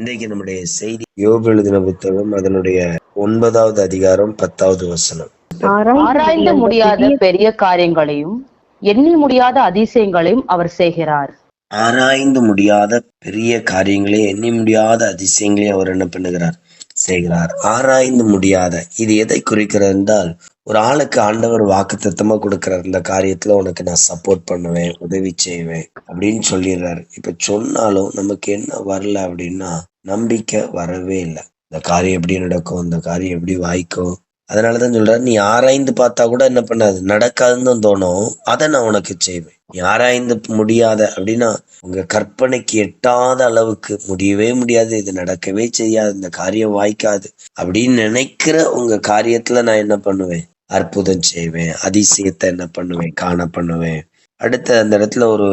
இன்றைக்கு நம்முடைய செய்தி. யோபு எழுதின புத்தகம் அதனுடைய ஒன்பதாவது அதிகாரம் பத்தாவது வசனம். ஆராய்ந்து முடியாத பெரிய காரியங்களையும் எண்ணி முடியாத அதிசயங்களையும் அவர் செய்கிறார். ஆராய்ந்து முடியாத பெரிய காரியங்களே எண்ணி முடியாத அதிசயங்களே அவர் என்ன பண்ணுகிறார்? செய்கிறார். ஆராய்ந்து முடியாத இது எதை குறிக்கிறது என்றால் ஒரு ஆளுக்கு ஆண்டவர் வாக்கு தத்தமா கொடுக்கிறார். இந்த காரியத்துல உனக்கு நான் சப்போர்ட் பண்ணுவேன் உதவி செய்வேன் அப்படின்னு சொல்லிடுறாரு. இப்ப சொன்னாலும் நமக்கு என்ன வரல அப்படின்னா நம்பிக்கை வரவே இல்லை. இந்த காரியம் எப்படி நடக்கும்? இந்த காரியம் எப்படி வாய்க்கும்? அதனாலதான் சொல்றாரு நீ ஆராய்ந்து பார்த்தா கூட என்ன பண்ணாது? நடக்காதுன்னு தோணும். அதை நான் உனக்கு செய்வேன். நீ ஆராய்ந்து முடியாத அப்படின்னா உங்க கற்பனைக்கு எட்டாத அளவுக்கு முடியவே முடியாது. இது நடக்கவே செய்யாது. இந்த காரியம் வாய்க்காது. அப்படின்னு நினைக்கிற உங்க காரியத்துல நான் என்ன பண்ணுவேன்? அற்புதம் செய்வேன். அதிசயத்தை என்ன பண்ணுவேன்? காண பண்ணுவேன். அடுத்த அந்த இடத்துல ஒரு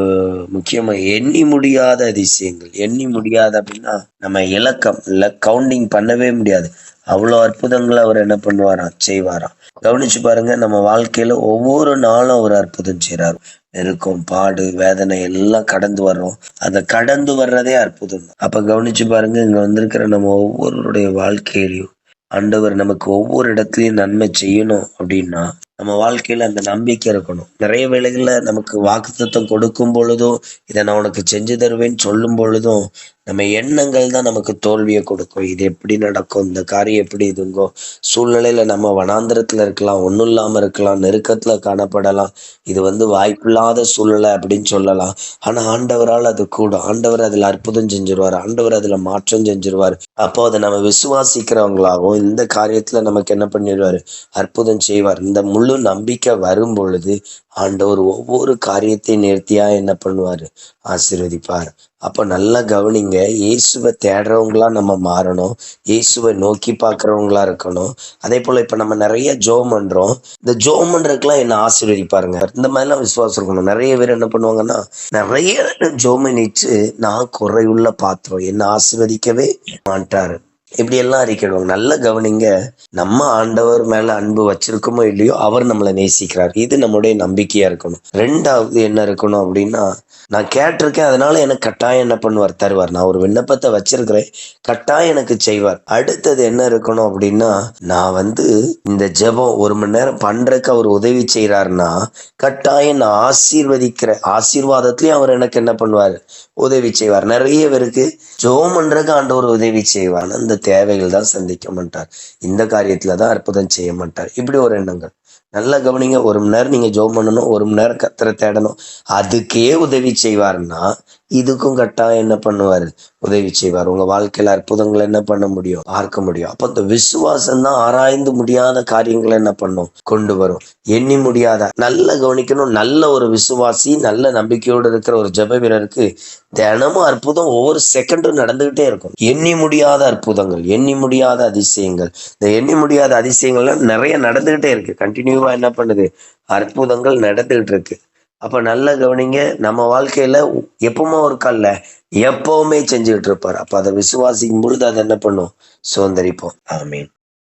முக்கியமா எண்ணி முடியாத அதிசயங்கள். எண்ணி முடியாத அப்படின்னா நம்ம இலக்கம் இல்ல கவுண்டிங் பண்ணவே முடியாது. அவ்வளோ அற்புதங்களை அவர் என்ன பண்ணுவாராம்? செய்வாராம். கவனிச்சு பாருங்க நம்ம வாழ்க்கையில ஒவ்வொரு நாளும் அவர் அற்புதம் செய்கிறார் நெருக்கம் பாடு வேதனை எல்லாம் கடந்து வர்றோம். அதை கடந்து வர்றதே அற்புதம். தான் அப்ப கவனிச்சு பாருங்க இங்க வந்திருக்கிற நம்ம ஒவ்வொருடைய வாழ்க்கையிலையும் ஆண்டவர் நமக்கு ஒவ்வொரு இடத்துலையும் நன்மை செய்யணும் அப்படின்னா நம்ம வாழ்க்கையில அந்த நம்பிக்கை இருக்கணும். நிறைய வேளைகள்ல நமக்கு வாக்குத்தத்தம் கொடுக்கும் பொழுதும் இதை நான் உனக்கு செஞ்சு தருவேன்னு சொல்லும் பொழுதும் நம்ம எண்ணங்கள் தான் நமக்கு தோல்வியை கொடுக்கும். இது எப்படி நடக்கும்? இந்த காரியம் எப்படி இதுங்கோ? சூழ்நிலையில நம்ம வனாந்திரத்துல இருக்கலாம் ஒன்றும் இல்லாம இருக்கலாம் நெருக்கத்துல காணப்படலாம். இது வந்து வாய்ப்பில்லாத சூழ்நிலை அப்படின்னு சொல்லலாம். ஆனா ஆண்டவரால் அது கூடும். ஆண்டவர் அதுல அற்புதம் செஞ்சிருவார். ஆண்டவர் அதுல மாற்றம் செஞ்சிருவார். அப்போ அதை நம்ம விசுவாசிக்கிறவங்களாகவும் இந்த காரியத்துல நமக்கு என்ன பண்ணிடுவாரு? அற்புதம் செய்வார். இந்த முழு நம்பிக்கை வரும் பொழுது ஆண்டவர் ஒவ்வொரு காரியத்தையும் நிறுத்தியா என்ன பண்ணுவாரு? ஆசீர்வதிப்பார். அப்ப நல்லா கவனிங்க இயேசுவை தேடுறவங்களா நம்ம மாறணும் இயேசுவை நோக்கி பார்க்கறவங்களா இருக்கணும். அதே போல இப்ப நம்ம நிறைய ஜோம் பண்றோம். இந்த ஜோம் பண்றதுக்கெல்லாம் என்ன ஆசீர்வதிப்பாருங்க? இந்த மாதிரிலாம் விசுவாசம் இருக்கணும். நிறைய பேர் என்ன பண்ணுவாங்கன்னா நிறைய ஜோமனிச்சு நான் குறையுள்ள பாத்திரம் என்ன ஆசீர்வதிக்கவே மாட்டாரு. இப்படி எல்லாம் அறிக்கிடுவாங்க நல்ல கவனிங்க. நம்ம ஆண்டவர் மேல அன்பு வச்சிருக்கோமோ இல்லையோ அவர் நம்மளை நேசிக்கிறார். இது நம்முடைய நம்பிக்கையா இருக்கணும். ரெண்டாவது என்ன இருக்கணும் அப்படின்னா நான் கேட்டிருக்கேன் அதனால எனக்கு கட்டாயம் என்ன பண்ணுவார்? தருவார். நான் ஒரு விண்ணப்பத்தை வச்சிருக்கிறேன். கட்டாயம் எனக்கு செய்வார். அடுத்தது என்ன இருக்கணும் அப்படின்னா நான் வந்து இந்த ஜெபம் ஒரு மணி நேரம் பண்றதுக்கு அவர் உதவி செய்யறாருன்னா கட்டாயம் நான் ஆசீர்வதிக்கிற ஆசீர்வாதத்திலயும் அவர் எனக்கு என்ன பண்ணுவார்? உதவி செய்வார். நிறைய பேருக்கு ஜோம் பண்றதுக்கு ஆண்டவர் உதவி செய்வார். அந்த தேவைகள் தான் சந்திக்க மாட்டார். இந்த காரியத்துல தான் அற்புதம் செய்ய மாட்டார். இப்படி ஒரு எண்ணங்கள். நல்லா கவனிங்க ஒரு மணி நேரம் நீங்க ஜோம் பண்ணணும் ஒரு மணி நேரம் கத்திர தேடணும். அதுக்கே உதவி செய்வார்னா இதுக்கும் கட்டாயம் என்ன பண்ணுவார்? உதவி செய்வார். உங்க வாழ்க்கையில அற்புதங்களை என்ன பண்ண முடியும்? பார்க்க முடியும். அப்ப இந்த விசுவாசம் தான் ஆராய்ந்து முடியாத காரியங்களை என்ன பண்ணும்? கொண்டு வரும். எண்ணி முடியாத நல்ல கவனிக்கணும். நல்ல ஒரு விசுவாசி நல்ல நம்பிக்கையோடு இருக்கிற ஒரு ஜப வீரருக்கு தினமும் அற்புதம் ஒவ்வொரு செகண்டும் நடந்துகிட்டே இருக்கும். எண்ணி முடியாத அற்புதங்கள் எண்ணி முடியாத அதிசயங்கள். இந்த எண்ணி முடியாத அதிசயங்கள்லாம் நிறைய நடந்துகிட்டே இருக்கு. கண்டினியூவா என்ன பண்ணுது? அற்புதங்கள் நடந்துகிட்டு இருக்கு. அப்ப நல்ல கவனிங்க நம்ம வாழ்க்கையில எப்பவுமே ஒரு கல்ல எப்பவுமே செஞ்சுக்கிட்டு இருப்பார். அப்ப அதை விசுவாசிக்கும் பொழுது அதை என்ன பண்ணும்? சுதந்திரிப்போம். ஆமீன்.